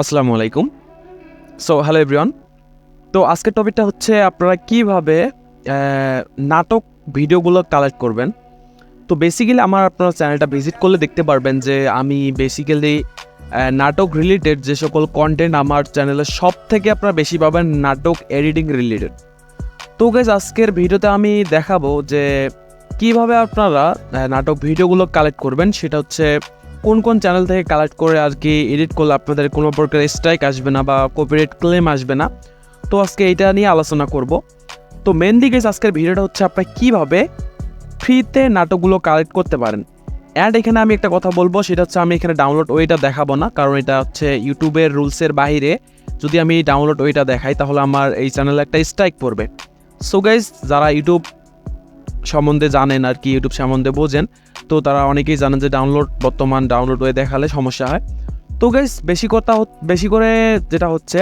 আসসালামু আলাইকুম। So hello everyone তো আজকের টপিকটা হচ্ছে আপনারা কীভাবে নাটক ভিডিওগুলো কালেক্ট করবেন। তো বেসিক্যালি আমার আপনারা চ্যানেলটা ভিজিট করলে দেখতে পারবেন যে আমি বেসিক্যালি নাটক রিলেটেড যে সকল কন্টেন্ট আমার চ্যানেলে সব থেকে আপনারা বেশি পাবেন নাটক এডিটিং রিলেটেড তো গাইজ আজকের ভিডিওতে আমি দেখাবো যে কীভাবে আপনারা নাটক ভিডিওগুলো কালেক্ট করবেন। সেটা হচ্ছে কোন কোন চ্যানেল থেকে কালেক্ট করে আর কি এডিট করলে আপনাদের কোনো প্রকার স্ট্রাইক আসবে না বা কপিরাইট ক্লেম আসবে না? তো আজকে এটা নিয়ে আলোচনা করব। তো মেনলি গেস আজকের ভিডিওটা হচ্ছে আপনারা কীভাবে ফ্রিতে নাটকগুলো কালেক্ট করতে পারেন। অ্যান্ড এখানে আমি একটা কথা বলব, সেটা হচ্ছে আমি এখানে ডাউনলোড ওইটা দেখাবো না, কারণ এটা হচ্ছে ইউটিউবের রুলসের বাইরে। যদি আমি ডাউনলোড ওইটা দেখাই, তাহলে আমার এই চ্যানেলে একটা স্ট্রাইক পড়বে। সো গাইজ যারা ইউটিউব সম্বন্ধে জানেন আর কি ইউটিউব সম্বন্ধে বোঝেন তো তারা অনেকেই জানেন যে ডাউনলোড বর্তমান ডাউনলোড হয়ে দেখালে সমস্যা হয়। তো গাইস বেশি কথা বেশি করে যেটা হচ্ছে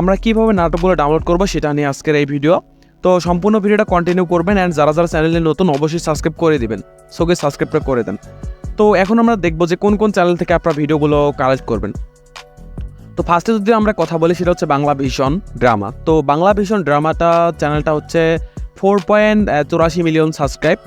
আমরা কীভাবে নাটকগুলো ডাউনলোড করব সেটা নিয়ে আজকের এই ভিডিও তো সম্পূর্ণ ভিডিওটা কন্টিনিউ করবেন অ্যান্ড যারা যারা চ্যানেলে নতুন অবশ্যই সাবস্ক্রাইব করে দিবেন। সো গাইস সাবস্ক্রাইবটা করে দেন। তো এখন আমরা দেখব যে কোন কোন চ্যানেল থেকে আপনারা ভিডিওগুলো কালেক্ট করবেন। তো ফার্স্টে যদি আমরা কথা বলি, সেটা হচ্ছে বাংলা ভীষণ ড্রামা তো বাংলা ভীষণ ড্রামাটা চ্যানেলটা হচ্ছে ফোর পয়েন্ট চুরাশি মিলিয়ন সাবস্ক্রাইব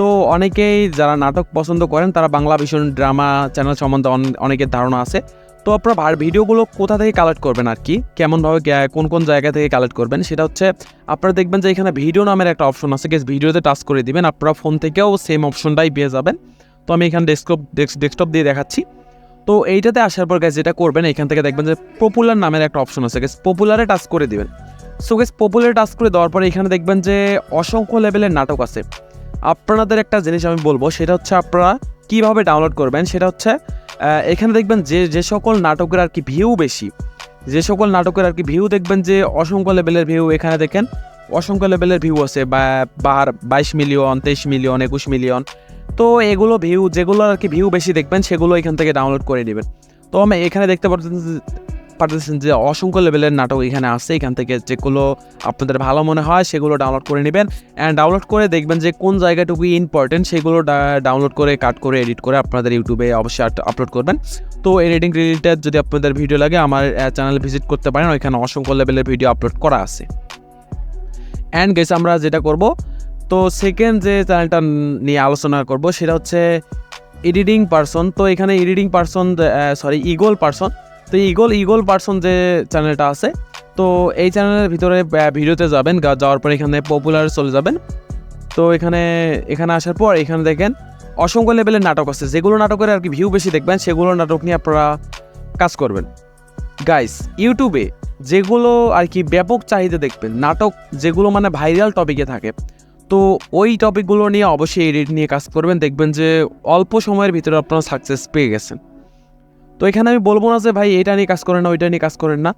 তো অনেকেই যারা নাটক পছন্দ করেন, তারা বাংলা ভীষণ ড্রামা চ্যানেল সম্বন্ধে অনেকের ধারণা আছে। তো আপনারা ভিডিওগুলো কোথা থেকে কালেক্ট করবেন আর কি? কেমনভাবে কোন কোন জায়গা থেকে কালেক্ট করবেন? সেটা হচ্ছে, আপনারা দেখবেন যে এখানে ভিডিও নামের একটা অপশন আছে। গেস ভিডিওতে টাচ করে দিবেন। আপনারা ফোন থেকেও সেম অপশনটাই পেয়ে যাবেন। তো আমি এখানে ডেস্কটপ ডেস্কটপ দিয়ে দেখাচ্ছি। তো এইটাতে আসার পর গ্যাস যেটা করবেন, এখান থেকে দেখবেন যে পপুলার নামের একটা অপশন আছে। গ্যাস পপুলারে টাচ করে দিবেন। সো গেস পপুলারে টাচ করে দেওয়ার পরে এখানে দেখবেন যে অসংখ্য লেভেলের নাটক আছে। আপনাদের একটা জিনিস আমি বলব, সেটা হচ্ছে আপনারা কীভাবে ডাউনলোড করবেন, সেটা হচ্ছে এখানে দেখবেন যে যে সকল নাটকের আর কি ভিউ বেশি, যে সকল নাটকের আর কি ভিউ দেখবেন যে, অসংখ্য লেভেলের ভিউ এখানে দেখেন, অসংখ্য লেভেলের ভিউ আছে, বা বার বাইশ মিলিয়ন তেইশ মিলিয়ন একুশ মিলিয়ন তো এগুলো ভিউ যেগুলো আর কি ভিউ বেশি দেখবেন, সেগুলো এখান থেকে ডাউনলোড করে নেবেন। তো আমি এখানে দেখতে পাচ্ছেন যে- পারতেছেন যে অসংখ্য লেভেলের নাটক এখানে আছে এখান থেকে যেগুলো আপনাদের ভালো মনে হয় সেগুলো ডাউনলোড করে নেবেন অ্যান্ড ডাউনলোড করে দেখবেন যে কোন জায়গাটুকু ইম্পর্টেন্ট সেগুলো ডাউনলোড করে কাট করে এডিট করে আপনাদের ইউটিউবে অবশ্যই আপলোড করবেন। তো এডিটিং রিলেটেড যদি আপনাদের ভিডিও লাগে, আমার চ্যানেল ভিজিট করতে পারেন, ওইখানে অসংখ্য লেভেলের ভিডিও আপলোড করা আছে। অ্যান্ড গেস আমরা যেটা করব, তো সেকেন্ড যে চ্যানেলটা নিয়ে আলোচনা করব, সেটা হচ্ছে এডিটিং পারসন তো এখানে editing person sorry eagle person তো ইগল ইগল পার্সন যে চ্যানেলটা আছে, তো এই চ্যানেলের ভিতরে ভিডিওতে যাবেন যাওয়ার পর এখানে পপুলার চলে যাবেন। তো এখানে এখানে আসার পর এখানে দেখেন, অসংখ্য লেভেলের নাটক আছে। যেগুলো নাটকের আর কি ভিউ বেশি দেখবেন, সেগুলো নাটক নিয়ে আপনারা কাজ করবেন। গাইস ইউটিউবে যেগুলো আর কি ব্যাপক চাহিদা দেখবেন, নাটক যেগুলো মানে ভাইরাল টপিকে থাকে, তো ওই টপিকগুলো নিয়ে অবশ্যই এডিট নিয়ে কাজ করবেন। দেখবেন যে অল্প সময়ের ভিতরে আপনারা সাকসেস পেয়ে গেছেন। তো এখানে আমি বলব না যে, ভাই, এটা নিয়ে কাজ করেন না, ওইটা নিয়ে কাজ করেন না।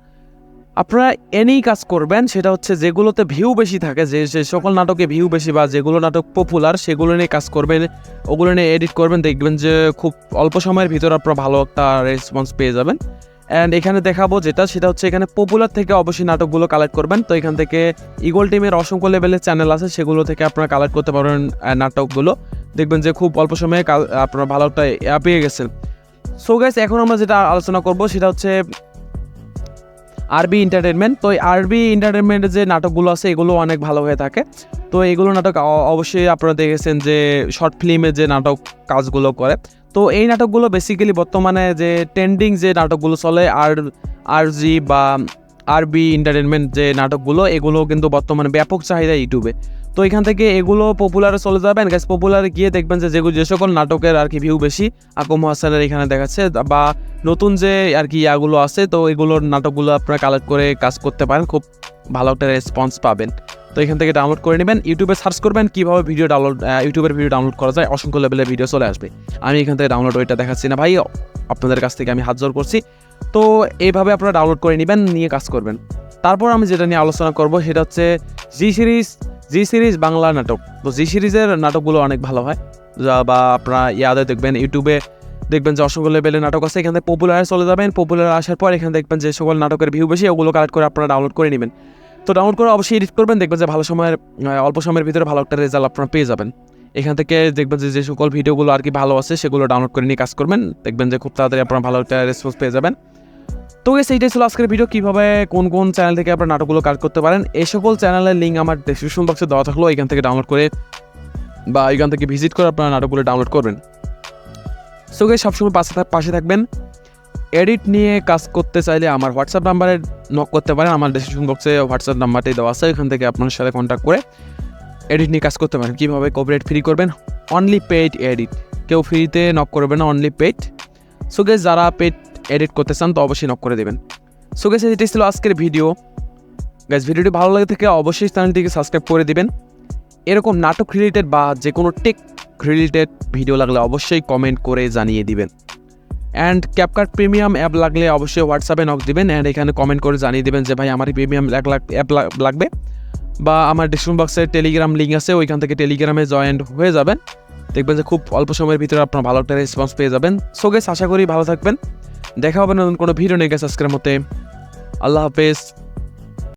আপনারা এনেই কাজ করবেন, সেটা হচ্ছে যেগুলোতে ভিউ বেশি থাকে, যে যে সকল নাটকে ভিউ বেশি বা যেগুলো নাটক পপুলার সেগুলো নিয়ে কাজ করবেন, ওগুলো নিয়ে এডিট করবেন, দেখবেন যে খুব অল্প সময়ের ভিতরে আপনারা ভালো একটা রেসপন্স পেয়ে যাবেন। অ্যান্ড এখানে দেখাবো যেটা, সেটা হচ্ছে এখানে পপুলার থেকে অবশ্যই নাটকগুলো কালেক্ট করবেন। তো এখান থেকে ইগল টিমের অসংখ্য লেভেলের চ্যানেল আছে, সেগুলো থেকে আপনারা কালেক্ট করতে পারবেন নাটকগুলো। দেখবেন যে খুব অল্প সময়ে আপনারা ভালো একটা পেয়ে গেছেন। সো গাইস এখন আমরা যেটা আলোচনা করব সেটা হচ্ছে আরবি এন্টারটেনমেন্ট তো আরবি এন্টারটেনমেন্টের যে নাটকগুলো আছে, এগুলো অনেক ভালো হয়ে থাকে। তো এগুলো নাটক অবশ্যই আপনারা দেখেছেন যে শর্ট ফিল্মের যে নাটক কাজগুলো করে। তো এই নাটকগুলো বেসিক্যালি বর্তমানে যে ট্রেন্ডিং যে নাটকগুলো চলে, আর আর জি বা আরবি এন্টারটেনমেন্ট যে নাটকগুলো, এগুলো কিন্তু বর্তমানে ব্যাপক চাহিদা ইউটিউবে তো এখান থেকে এগুলো পপুলারে চলে যাবেন। গ্যাস পপুলারে গিয়ে দেখবেন যে যেগুলো যে সকল নাটকের আর কি ভিউ বেশি, আকম হাসানের এখানে দেখাচ্ছে, বা নতুন যে আর কি ইয়াগুলো আছে, তো এগুলোর নাটকগুলো আপনারা কালেক্ট করে কাজ করতে পারেন, খুব ভালো একটা রেসপন্স পাবেন। তো এখান থেকে ডাউনলোড করে নেবেন। ইউটিউবে সার্চ করবেন কীভাবে ভিডিও ডাউনলোড ইউটিউবের ভিডিও ডাউনলোড করা যায়, অসংখ্য লেভেলের ভিডিও চলে আসবে। আমি এখান থেকে ডাউনলোড ওইটা দেখাচ্ছি না ভাই, আপনাদের কাছ থেকে আমি হাত জোর করছি। তো এইভাবে আপনারা ডাউনলোড করে নেবেন, নিয়ে কাজ করবেন। তারপর আমি যেটা নিয়ে আলোচনা করব, সেটা হচ্ছে G series G series Bangla নাটক। তো জি সিরিজের নাটকগুলো অনেক ভালো হয়। বা আপনারা ইয়াদে দেখবেন, ইউটিউবে দেখবেন যে অসংখ্য লেভেলের নাটক আছে, এখান থেকে পপুলারে চলে যাবেন। পপুলার আসার পর এখানে দেখবেন যে সকল নাটকের ভিউ বেশি, ওগুলো কালেক্ট করে আপনারা ডাউনলোড করে নেবেন। তো ডাউনলোড করে অবশ্যই এডিট করবেন, দেখবেন যে ভালো সময়ের অল্প সময়ের ভিতরে ভালো একটা রেজাল্ট আপনারা পেয়ে যাবেন। এখান থেকে দেখবেন যে যে সকল ভিডিওগুলো আর কি ভালো আছে, সেগুলো ডাউনলোড করে নিয়ে কাজ করবেন। দেখবেন যে খুব তাড়াতাড়ি আপনারা ভালো একটা রেসপন্স পেয়ে যাবেন। তো গেস এইটাই ছিল আজকের ভিডিও কীভাবে কোন কোন চ্যানেল থেকে আপনার নাটকগুলো কাজ করতে পারেন? এই সকল চ্যানেলের লিঙ্ক আমার ডিসক্রিপশন বক্সে দেওয়া থাকল, এখান থেকে ডাউনলোড করে বা এখান থেকে ভিজিট করে আপনারা নাটকগুলো ডাউনলোড করবেন। সো গেস সবসময় পাশে পাশে থাকবেন। এডিট নিয়ে কাজ করতে চাইলে আমার হোয়াটসঅ্যাপ নাম্বারে নক করতে পারেন, আমার ডিসক্রিপশন বক্সে হোয়াটসঅ্যাপ নাম্বারটি দেওয়া আছে, এখান থেকে আপনার সাথে কন্ট্যাক্ট করে এডিট নিয়ে কাজ করতে পারেন। কীভাবে কপিরাইট ফ্রি করবেন? অনলি পেইড এডিট কেউ ফ্রিতে নক করবে না অনলি পেইড সো গেস যারা পেইড এডিট করতে চান, তো অবশ্যই নক করে দেবেন। সো গেস এটাই ছিল আজকের ভিডিও গ্যাস ভিডিওটি ভালো লাগে থেকে, অবশ্যই চ্যানেলটিকে সাবস্ক্রাইব করে দিবেন। এরকম নাটক রিলেটেড বা যে কোনো টেক রিলেটেড ভিডিও লাগলে অবশ্যই কমেন্ট করে জানিয়ে দিবেন। অ্যান্ড ক্যাপকার্ট প্রিমিয়াম অ্যাপ লাগলে অবশ্যই হোয়াটসঅ্যাপে নক দিবেন অ্যান্ড এখানে কমেন্ট করে জানিয়ে দেবেন যে, ভাই, আমার প্রিমিয়াম অ্যাপ লাগবে। বা আমার ডিসক্রিপশন বক্সে টেলিগ্রাম লিঙ্ক আছে, ওইখান থেকে টেলিগ্রামে জয়েন্ট হয়ে যাবেন। দেখবেন যে খুব অল্প সময়ের ভিতরে আপনার ভালো একটা রেসপন্স পেয়ে যাবেন। সো গেস আশা করি ভালো থাকবেন। দেখা হবে নতুন কোনো ভিডিও গেছে আজকের মতে আল্লাহ হাফেজ।